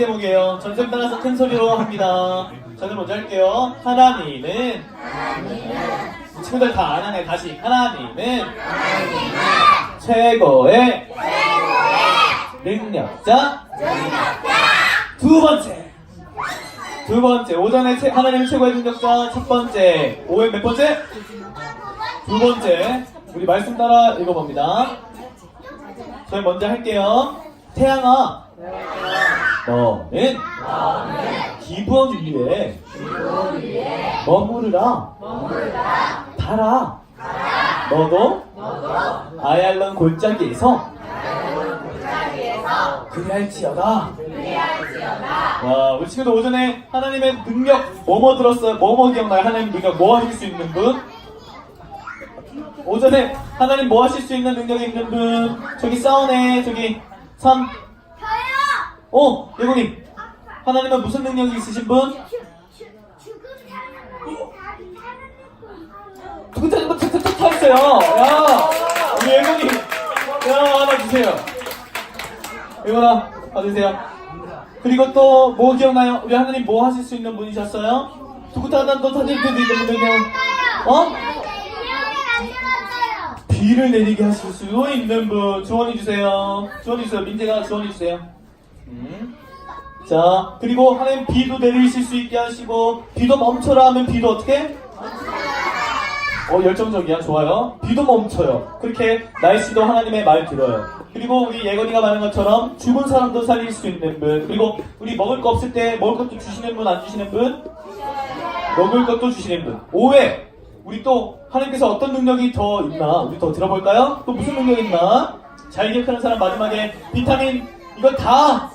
제목이에요. 전생 따라서 큰 소리로 합니다. 저는 먼저 할게요. 하나님은 친구들 다 안 하네. 다시. 하나님은 최고의 능력자. 두 번째. 두 번째. 오전에 최- 하나님 최고의 능력자. 첫 번째. 오후에 몇 번째? 두 번째. 우리 말씀 따라 읽어봅니다. 저희 먼저 할게요. 태양아 너는 기부원 위에 머무르라 달아 너도 아얄론 골짜기에서 그리할지어다 와 우리 친구들 오전에 하나님의 능력 뭐뭐 들었어요? 뭐뭐 기억나요? 하나님 능력 뭐 하실 수 있는 분? 오전에 하나님 뭐 하실 수 있는 능력이 있는 분? 저기 싸우네 저기 3 저요! 어, 예고님. 하나님은 무슨 능력이 있으신 분? 거 탁탁탁 타 있어요. 야, 우리 예고님. 야, 하나 주세요. 예고나, 받으세요. 그리고 또 뭐 기억나요? 우리 하나님 뭐 하실 수 있는 분이셨어요? 또 타질 때도 있는 분이요. 어? 비를 내리게 하실 수 있는 분 주원해 주세요. 주원해 주세요. 민재가 주원해 주세요. 음. 자 그리고 하나님 비도 내리실 수 있게 하시고 비도 멈춰라 하면 비도 어떻게? 어 열정적이야 좋아요. 비도 멈춰요. 그렇게 날씨도 하나님의 말 들어요. 그리고 우리 예건이가 말한 것처럼 죽은 사람도 살릴 수 있는 분 그리고 우리 먹을 거 없을 때 먹을 것도 주시는 분 안 주시는 분? 먹을 것도 주시는 분. 5회. 우리 또 하나님께서 어떤 능력이 더 있나? 우리 더 들어볼까요? 또 무슨 능력이 있나? 잘 기억하는 사람 마지막에 비타민 이거 다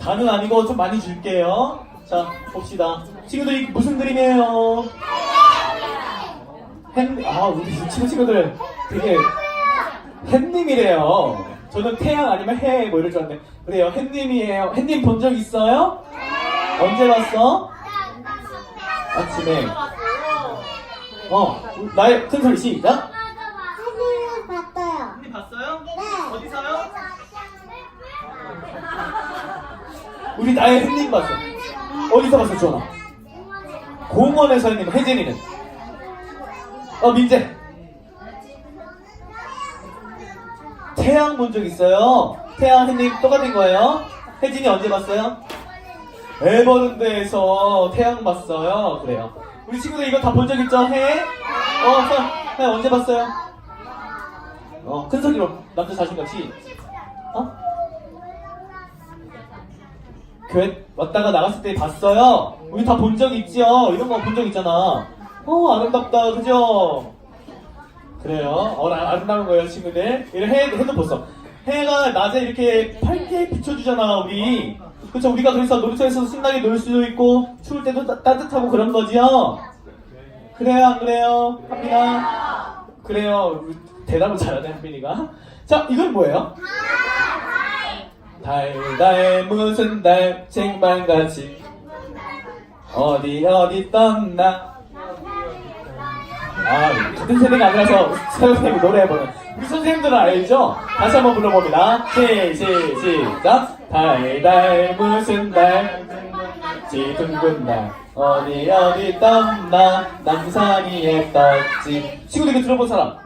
다는 아니고 좀 많이 줄게요. 자 봅시다. 친구들 이 무슨 그림이에요? 햇, 아 우리 친구 친구들 되게 햇님이래요. 저는 태양 아니면 해 뭐 이럴 줄 알았는데 그래요 햇님이에요. 햇님 본 적 있어요? 언제 봤어? 아침에 어 나의 큰 소리 시작 사진을 봤어요. 언니 봤어요? 네. 어디서요? 우리 나의 햇님 봤어 어디서 봤어 주원아 공원에서 햇님 혜진이는 어 민재 태양 본 적 있어요? 태양 햇님 똑같은 거예요? 혜진이 언제 봤어요? 에버랜드에서 태양 봤어요. 그래요. 우리 친구들 이거 다 본 적 있죠? 해? 어, 해, 해 언제 봤어요? 어, 큰 소리로 남자 자신감 시. 어? 교회 왔다가 나갔을 때 봤어요. 우리 다 본 적 있죠? 이런 거 본 적 있잖아. 어, 아름답다, 그죠? 그래요. 어, 아- 아름다운 거예요, 친구들. 이런 해, 해도 봤어. 해가 낮에 이렇게 밝게 비춰주잖아, 우리. 그쵸, 우리가 그래서 놀이터에서 신나게 놀 수도 있고, 추울 때도 따, 따뜻하고 그런 거지요? 그래요, 안 그래요? 한빈아? 그래요. 대답을 잘하네, 한빈이가. 자, 이건 뭐예요? 달, 달, 무슨 달, 쟁반같이. 어디, 어디 떴나? 아, 같은 세대가 아니라서 선생님이 노래해보는. 우리 선생님들은 알죠? 다시 한번 불러봅니다. 시, 시, 시작. 달, 달, 무슨 달, 지 둥근 달. 어디, 어디 떴나, 남산이에 떴지. 친구들 이거 들어본 사람?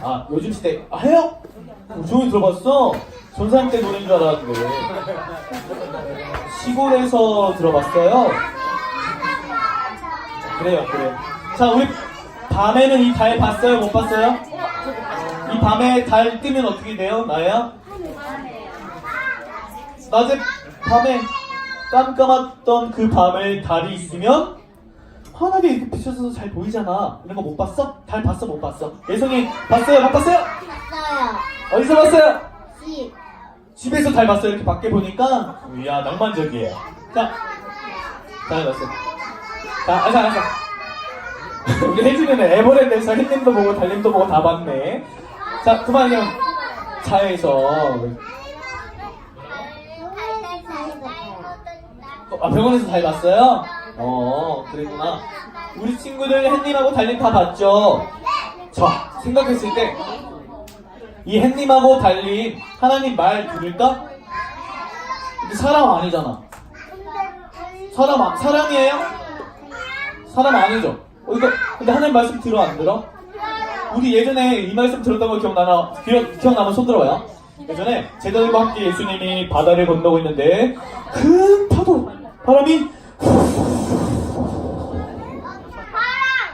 아, 요즘 시대, 아, 해요? 어, 조용히 들어봤어? 때 노래인 줄 알았는데. 시골에서 들어봤어요? 그래요, 그래요. 자, 우리 밤에는 이 달 봤어요? 못 봤어요? 이 밤에 달 뜨면 어떻게 돼요? 나야? 낮에 밤에 깜깜했던 그 밤에 달이 있으면 환하게 이렇게 비춰서 잘 보이잖아. 이런 거 못 봤어? 달 봤어? 못 봤어? 예성이 봤어요? 못 봤어요? 봤어요. 어디서 봤어요? 집. 집에서 달 봤어요. 이렇게 밖에 보니까 이야 낭만적이에요. 자, 잘 봤어요. 자, 알았어, 알았어. 우리 혜진이는 에버랜드에서 햇님도 보고 달님도 보고 다 봤네. 자, 그만요. 차에서 어, 아, 병원에서 잘 봤어요? 어, 그랬구나. 우리 친구들 햇님하고 달님 다 봤죠? 자, 생각했을 때, 이 햇님하고 달님, 하나님 말 들을까? 사람 아니잖아. 사람 아, 사람이에요? 사람 아니죠. 어, 이거 근데 하나님 말씀 들어 안 들어? 우리 예전에 이 말씀 들었던 거 기억나나? 기억, 기억나면 손 들어봐요. 예전에 제자들과 함께 예수님이 바다를 건너고 있는데 큰 파도, 바람이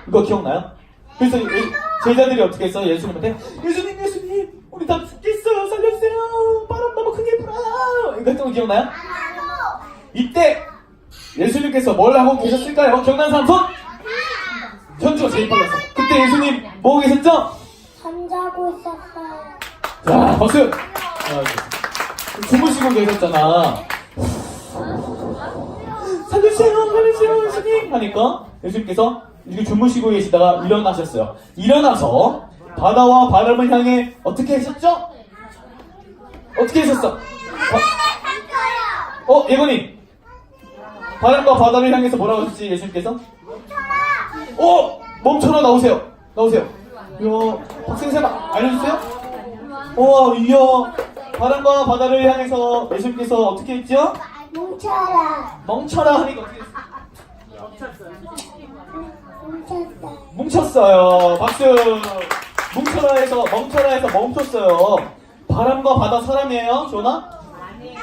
이거 기억나요? 그래서 예- 제자들이 어떻게 했어? 예수님한테 예수님 예수님 우리 다 죽겠어요 살려주세요 바람 너무 크게 불어요 이거 했던 거 기억나요? 이때 예수님께서 뭘 하고 계셨을까요? 기억나는 사람 손! 현주가 제일 빨랐어 그때 예수님 뭐 계셨죠? 잠자고 있었어요. 자 박수! 자, 주무시고 계셨잖아 살려주세요 살려주세요 예수님 하니까 예수님께서 이렇게 주무시고 계시다가 일어나셨어요 일어나서 바다와 바람을 향해 어떻게 하셨죠? 어떻게 하셨어? 바- 어 예건이 바람과 바다를 향해서 뭐라고 하셨지 예수님께서? 어 멈춰라 나오세요 나오세요 이거 박생생 알려주세요? 와 이야 바람과 바다를 향해서 예수님께서 어떻게 했죠? 뭉쳐라. 멈춰라 하니까 어떻게 했어요? 뭉쳤다. 뭉쳤어요. 박수. 뭉쳐라 해서 멈춰라 해서 멈췄어요. 바람과 바다 사람이에요, 조나?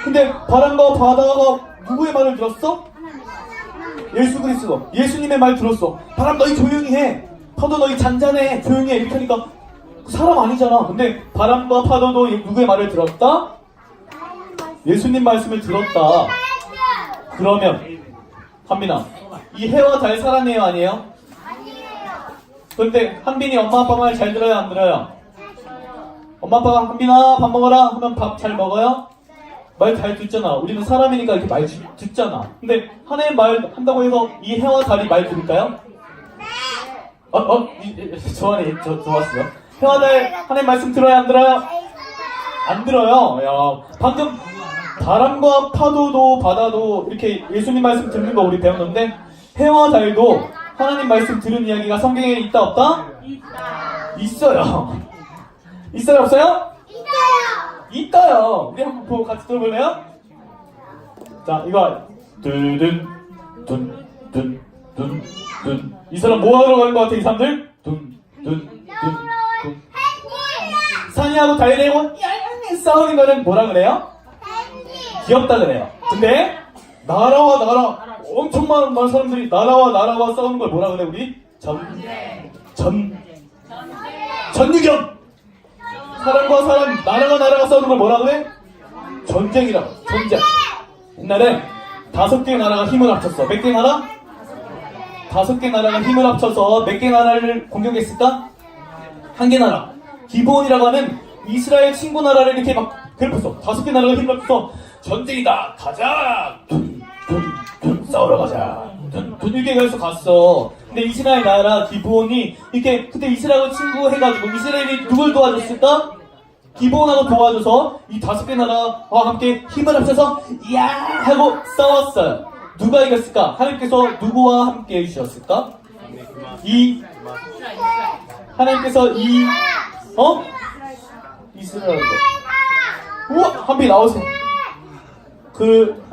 근데 바람과 바다가 누구의 말을 들었어? 예수 그리스도. 예수님의 말 들었어. 바람 너희 조용히 해. 파도 너희 잔잔해. 조용히 해. 이렇게 하니까 사람 아니잖아. 근데 바람과 파도도 누구의 말을 들었다? 예수님 말씀을 들었다. 그러면 한빈아, 이 해와 달 사람이에요, 아니에요? 그런데 한빈이 엄마 아빠 말 잘 들어요 안 들어요? 엄마 아빠가 한빈아 밥 먹어라 하면 밥 잘 먹어요? 말 잘 듣잖아 우리는 사람이니까 이렇게 말 주- 듣잖아 근데 하나님 말 한다고 해서 이 해와 달이 말 들을까요? 어? 어? 좋아하네 저, 좋았어요 해와 달 하나님 말씀 들어요 안 들어요? 안 들어요 야 방금 바람과 파도도 바다도 이렇게 예수님 말씀 듣는 거 우리 배웠는데 해와 달도 하나님 말씀 들은 이야기가 성경에 있다 없다? 있어요. 있어요 없어요? 있어요. 우리 한번 보고 같이 들어볼래요? 자 이거 두둔 둔둔둔둔둔 이 사람 뭐 하러 가는 것 같아 이 사람들? 둔둔둔둔 산이하고 달리하고 싸우는 거는 뭐라 그래요? 귀엽다 그래요. 근데 나라와 나라 엄청 많은 많은 사람들이 나라와 나라와 싸우는 걸 뭐라 그래 우리? 전, 전, 전유경. 사람과 사람, 나라가 나라가 싸우는 걸 뭐라 그래? 전쟁이라고. 전쟁. 옛날에 다섯 개 나라가 힘을 합쳤어. 몇 개 나라? 다섯 개 나라가 힘을 합쳐서 몇 개 나라를 공격했을까? 한 개 나라. 기본이라고 하는 이스라엘 친구 나라를 이렇게 막 괴롭혔어. 다섯 개 나라가 힘을 합쳐서 전쟁이다. 가자. 둔, 싸우러 가자. 둔, 둔, 이렇게 해서 갔어. 근데 이스라엘 나라 기본이 이렇게 그때 이스라엘 친구 해가지고 이스라엘이 누굴 도와줬을까? 기본하고 도와줘서 이 다섯 개 나라와 함께 힘을 합쳐서 이야 하고 싸웠어요. 누가 이겼을까? 하나님께서 누구와 함께 해주셨을까? 이 하나님께서 이 어? 이스라엘 우와 한비 나오세요. 그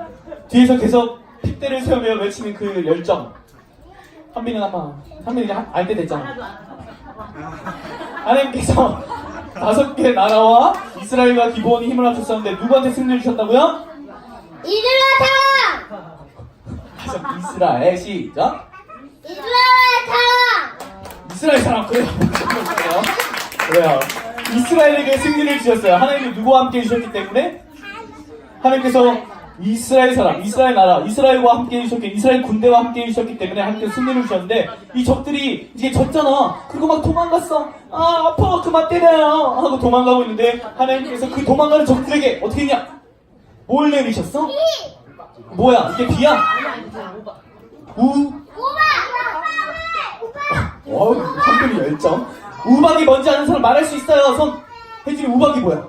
뒤에서 계속 핏대를 세우며 외치는 그 열정. 한빈은 아마 한빈이 알때 됐잖아. 하나님께서 다섯 개 나라와 이스라엘과 기본이 힘을 합쳤었는데 누구한테 승리를 주셨다고요? 이들아 다섯 이스라엘 시작. 이들아 이스라엘 사람 그래요. 그래요. 이스라엘에게 승리를 주셨어요. 하나님이 누구와 함께 해주셨기 때문에 하나님께서 이스라엘 사람, 이스라엘 나라, 이스라엘과 함께 해주셨기, 이스라엘 군대와 함께 해주셨기 때문에 하나님께 승리를 주셨는데 이 적들이 이제 졌잖아. 그리고 막 도망갔어. 아 아파 그만 때려요 하고 도망가고 있는데 하나님께서 그 도망가는 적들에게 어떻게 했냐? 뭘 내리셨어? 뭐야 이게 비야? 우 어우, 한글이 열정. 우박이 뭔지 아는 사람 말할 수 있어요. 손. 혜진이 우박이 뭐야?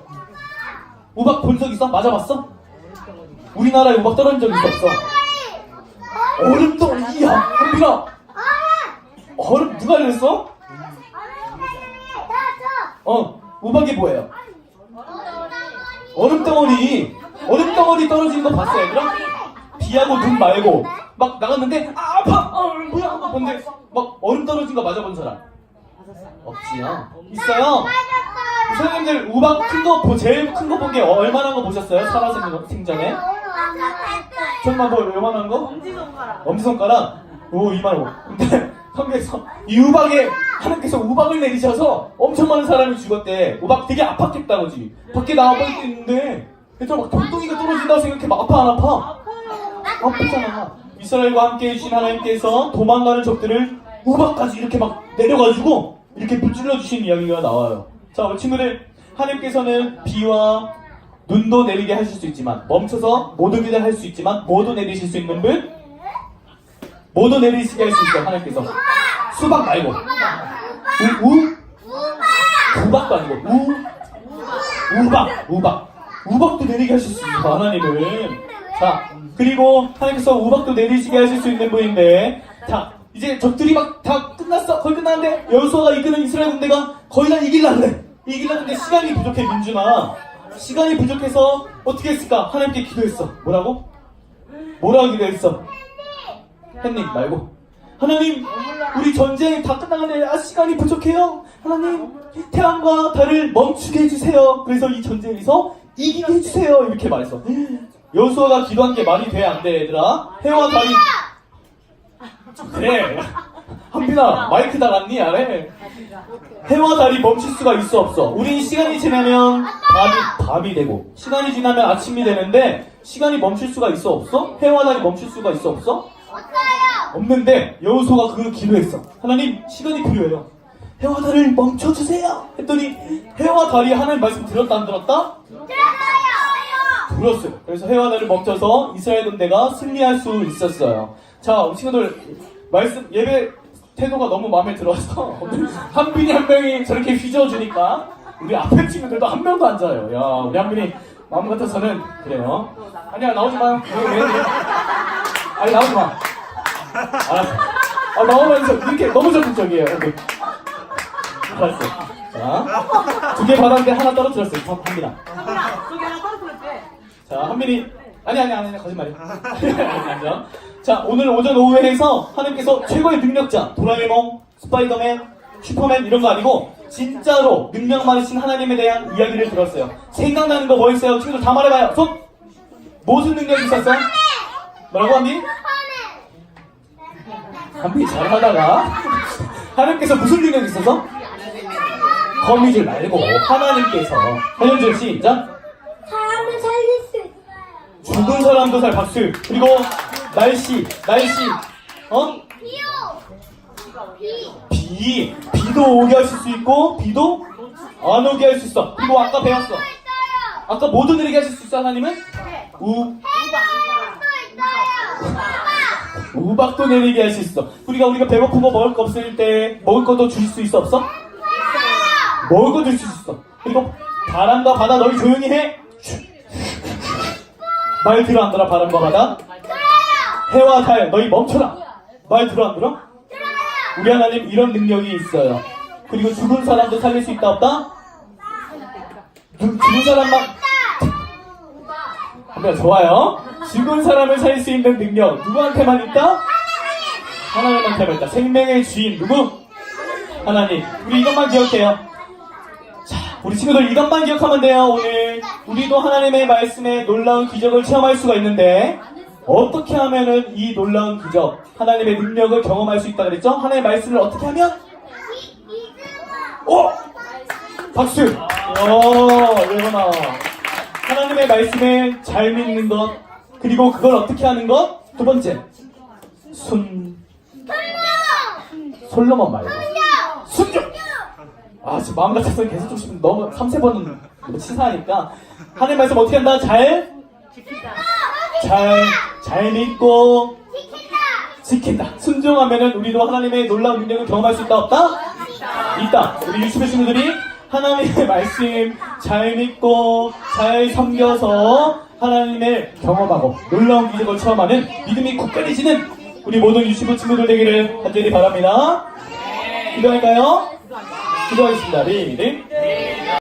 우박 본 적 있어? 맞아봤어? 우리나라에 우박 떨어진 적 있어? 없어? 얼음덩이야. 한빈아. 얼음 누가 그랬어? 어. 우박이 뭐예요? 얼음 덩어리. 얼음 덩어리 떨어지는 거 봤어요, 얘들아? 비하고 눈 말고 막 나갔는데 아 아파, 아 뭐야 아파 근데 막 얼음 떨어진 거 맞아본 사람 없지요? 있어요? 선생님들 우박 큰 거 제일 큰거본게 얼마나 거 보셨어요? 살아 생전에? 정말 뭐 요만한 거? 엄지손가락. 엄지손가락? 오, 이만하고. 근데, 성경에서, 이 우박에, 하나님께서 우박을 내리셔서 엄청 많은 사람이 죽었대. 우박 되게 아팠겠다, 그지? 밖에 나와봐 있는데, 얘들아, 막 동동이가 떨어진다고 생각해. 막 아파, 안 아파? 아프잖아. 이스라엘과 함께 해주신 하나님께서 도망가는 적들을 우박까지 이렇게 막 내려가지고, 이렇게 불질러 주신 이야기가 나와요. 자, 우리 친구들, 하나님께서는 비와 눈도 내리게 하실 수 있지만, 멈춰서 모든 일을 할 수 있지만, 모두 내리실 수 있는 분, 모두 내리시게 할 수 있어요, 하나님께서. 수박 말고. 우, 우? 우박도 아니고, 우? 우박, 우박. 우박도 내리게 하실 수 있어요, 하나님은. 자, 그리고 하나님께서 우박도 내리시게 하실 수 있는 분인데, 자, 이제 적들이 막 다 끝났어. 거의 끝났는데, 여수아가 이끄는 이스라엘 군대가 거의 다 이길라는데, 이길라는데 시간이 부족해, 민준아. 시간이 부족해서 어떻게 했을까? 하나님께 기도했어. 뭐라고? 뭐라고 기도했어? 햇님 말고. 하나님 우리 전쟁이 다 끝나가는데 아 시간이 부족해요. 하나님 태양과 달을 멈추게 해주세요. 그래서 이 전쟁에서 이기게 해주세요. 이렇게 말했어. 여수아가 기도한 게 말이 돼? 안 돼 얘들아? 해와 달이. 그래 한빈아 마이크 달았니 아래 해와 달이 멈출 수가 있어 없어 우린 시간이 지나면 밤이 밤이 되고 시간이 지나면 아침이 되는데 시간이 멈출 수가 있어 없어 해와 달이 멈출 수가 있어 없어 없는데 여호수아가 그 기도했어. 하나님 시간이 필요해요. 해와 달을 멈춰주세요. 했더니 해와 달이 하나님 말씀 들었다 안 들었다? 들었어요. 그래서 해와 달을 멈춰서 이스라엘 군대가 승리할 수 있었어요. 자, 우리 친구들 말씀 예배 태도가 너무 마음에 들어서 한빈이 한 명이 저렇게 휘저어주니까 우리 앞에 친구들도 한 명도 안 자요. 야, 우리 한빈이 마음 같아서는 그래요. 아니야 나오지 마요. 왜, 왜, 왜? 아니 나오지 마. 알았어. 아, 나오면서 이렇게 너무 적극적이에요. 이렇게. 알았어. 자, 두 개 받았는데 하나 떨어뜨렸어요. 한-. 한민아, 저기 하나 떨어뜨렸대. 자, 한민이. 아니, 아니, 아니, 거짓말이야. 아니죠. 자, 오늘 오전 오후에 해서 하나님께서 최고의 능력자, 도라에몽, 스파이더맨, 슈퍼맨 이런 거 아니고, 진짜로 능력 많으신 하나님에 대한 이야기를 들었어요. 생각나는 거 뭐 있어요? 친구들 다 말해봐요. 손! 무슨 능력이 있었어? 뭐라고 한비? 한비 잘하다가 하나님께서 무슨 능력이 있어서? 거미줄 말고 하나님께서 현현준 시작 사람을 살릴 수 있어요. 죽은 사람도 살 박수 그리고 날씨 날씨 어? 비. 비 비도 오게 하실 수 있고 비도 안 오게 할 수 있어 그리고 아까 배웠어. 아까 모두 느리게 하실 수 있어 하나님은 우. 우박도 내리게 할 수 있어 우리가 우리가 배고프고 먹을 거 없을 때 먹을 것도 주실 수 있어 없어? 먹을 거 줄 수 있어 그리고 바람과 바다 너희 조용히 해 말 들어 안 들어 바람과 바다 해와 달 너희 멈춰라 말 들어 안 들어? 우리 하나님 이런 능력이 있어요 그리고 죽은 사람도 살릴 수 있다 없다? 죽- 죽은 사람만 한번 좋아요 죽은 사람을 살릴 수 있는 능력 누구한테만 있다? 하나님한테만 있다 생명의 주인 누구? 하나님 우리 이것만 기억해요 자 우리 친구들 이것만 기억하면 돼요 오늘 우리도 하나님의 말씀에 놀라운 기적을 체험할 수가 있는데 어떻게 하면은 이 놀라운 기적 하나님의 능력을 경험할 수 있다 그랬죠? 하나님의 말씀을 어떻게 하면? 오! 박수! 오, 예원아. 하나님의 말씀에 잘 믿는 것, 그리고 그걸 어떻게 하는 것? 두 번째. 순, 솔로몬 말고. 순종! 아, 지금 마음 같아서 계속 좀 싶은데 너무 3, 세 번은 너무 치사하니까. 하나님 말씀 어떻게 한다? 잘, 지키자. 잘, 잘 믿고, 지킨다. 순종하면은 우리도 하나님의 놀라운 능력을 경험할 수 있다, 없다? 있다. 우리 유치부 친구들이 하나님의 말씀 잘 믿고 잘 섬겨서 하나님을 경험하고 놀라운 기적을 체험하는 믿음이 굳건해지는 우리 모든 유치부 친구들 되기를 간절히 바랍니다. 기도할까요? 기도하겠습니다. 리딩.